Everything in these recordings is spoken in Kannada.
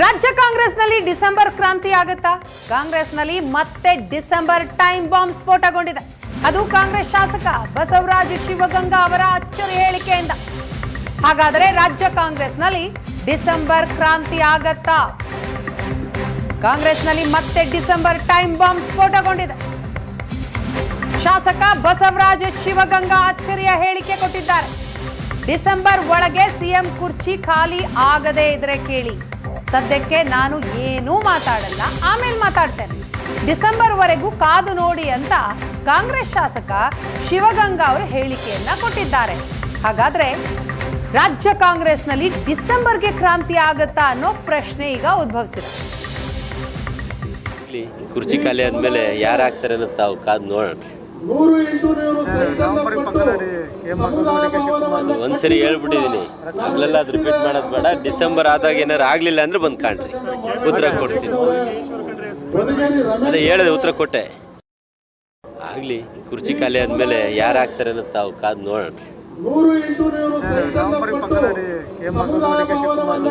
ರಾಜ್ಯ ಕಾಂಗ್ರೆಸ್ನಲ್ಲಿ ಡಿಸೆಂಬರ್ ಕ್ರಾಂತಿ ಆಗುತ್ತಾ? ಕಾಂಗ್ರೆಸ್ನಲ್ಲಿ ಮತ್ತೆ ಡಿಸೆಂಬರ್ ಟೈಮ್ ಬಾಂಬ್ ಸ್ಫೋಟಗೊಂಡಿದೆ. ಅದು ಕಾಂಗ್ರೆಸ್ ಶಾಸಕ ಬಸವರಾಜ ಶಿವಗಂಗಾ ಅವರ ಅಚ್ಚರಿ ಹೇಳಿಕೆಯಿಂದ. ಹಾಗಾದರೆ ರಾಜ್ಯ ಕಾಂಗ್ರೆಸ್ನಲ್ಲಿ ಡಿಸೆಂಬರ್ ಕ್ರಾಂತಿ ಆಗತ್ತಾ? ಕಾಂಗ್ರೆಸ್ನಲ್ಲಿ ಮತ್ತೆ ಡಿಸೆಂಬರ್ ಟೈಮ್ ಬಾಂಬ್ ಸ್ಫೋಟಗೊಂಡಿದೆ. ಶಾಸಕ ಬಸವರಾಜ ಶಿವಗಂಗಾ ಅಚ್ಚರಿಯ ಹೇಳಿಕೆ ಕೊಟ್ಟಿದ್ದಾರೆ. ಡಿಸೆಂಬರ್ ಒಳಗೆ ಸಿಎಂ ಕುರ್ಚಿ ಖಾಲಿ ಆಗದೇ ಇದ್ರೆ ಕೇಳಿ. ಸದ್ಯಕ್ಕೆ ನಾನು ಏನೂ ಮಾತಾಡಲ್ಲ, ಆಮೇಲೆ ಮಾತಾಡ್ತೇನೆ. ಡಿಸೆಂಬರ್ ವರೆಗೂ ಕಾದು ನೋಡಿ ಅಂತ ಕಾಂಗ್ರೆಸ್ ಶಾಸಕ ಶಿವಗಂಗಾ ಅವರು ಹೇಳಿಕೆಯನ್ನ ಕೊಟ್ಟಿದ್ದಾರೆ. ಹಾಗಾದ್ರೆ ರಾಜ್ಯ ಕಾಂಗ್ರೆಸ್ನಲ್ಲಿ ಡಿಸೆಂಬರ್ಗೆ ಕ್ರಾಂತಿ ಆಗುತ್ತಾ ಅನ್ನೋ ಪ್ರಶ್ನೆ ಈಗ ಉದ್ಭವಿಸಿದೆ. ಕುರ್ಚಿ ಖಾಲಿ ಆದ್ಮೇಲೆ ಯಾರು ಆಗ್ತಾರೆ ಅನ್ನೋದು ತಾವು ಕಾದು ನೋಡೋಣ ನೂರು ಎಂಟು ನೂರು ಒಂದ್ಸರಿ ಹೇಳ್ಬಿಟ್ಟಿದೀನಿ. ಅಲ್ಲೆಲ್ಲ ಅದು ರಿಪೀಟ್ ಮಾಡೋದು ಬೇಡ. ಡಿಸೆಂಬರ್ ಆದಾಗ ಏನಾರು ಆಗ್ಲಿಲ್ಲ ಅಂದ್ರೆ ಬಂದು ಕಾಣ್ರಿ. ಉತ್ತರ ಕೊಡ್ತೀನಿ. ಅದೇ ಹೇಳಿದೆ ಉತ್ತರ ಕೊಟ್ಟೆ. ಆಗ್ಲಿ ಕುರ್ಚಿ ಖಾಲಿ ಆದ್ಮೇಲೆ ಯಾರು ಆಗ್ತಾರೆ ಅನ್ನೋದು ತಾವು ಕಾದು ನೋಡೋಣ. ನೂರು ಎಂಟು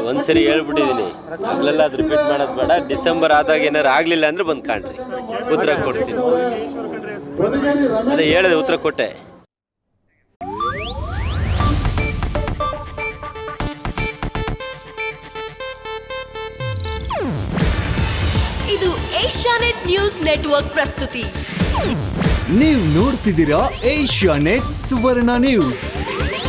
ಒಂದ್ಸರಿ ಹೇಳ್ಬಿಟ್ಟಿದೀನಿ. ಅಲ್ಲೆಲ್ಲ ಅದು ರಿಪೀಟ್ ಮಾಡೋದು ಬೇಡ. ಡಿಸೆಂಬರ್ ಆದಾಗ ಏನಾರು ಆಗ್ಲಿಲ್ಲ ಅಂದ್ರೆ ಬಂದು ಕಾಣ್ರಿ. ಉತ್ತರ ಕೊಡ್ತೀನಿ. ಅದೇ ಹೇಳಿದೆ ಉತ್ತರ ಕೊಟ್ಟೆ. ಇದು ಏಷ್ಯಾನೆಟ್ ನ್ಯೂಸ್ ನೆಟ್ವರ್ಕ್ ಪ್ರಸ್ತುತಿ. ನೀವು ನೋಡ್ತಿದ್ದೀರಾ Asianet Suvarna news. Yeah.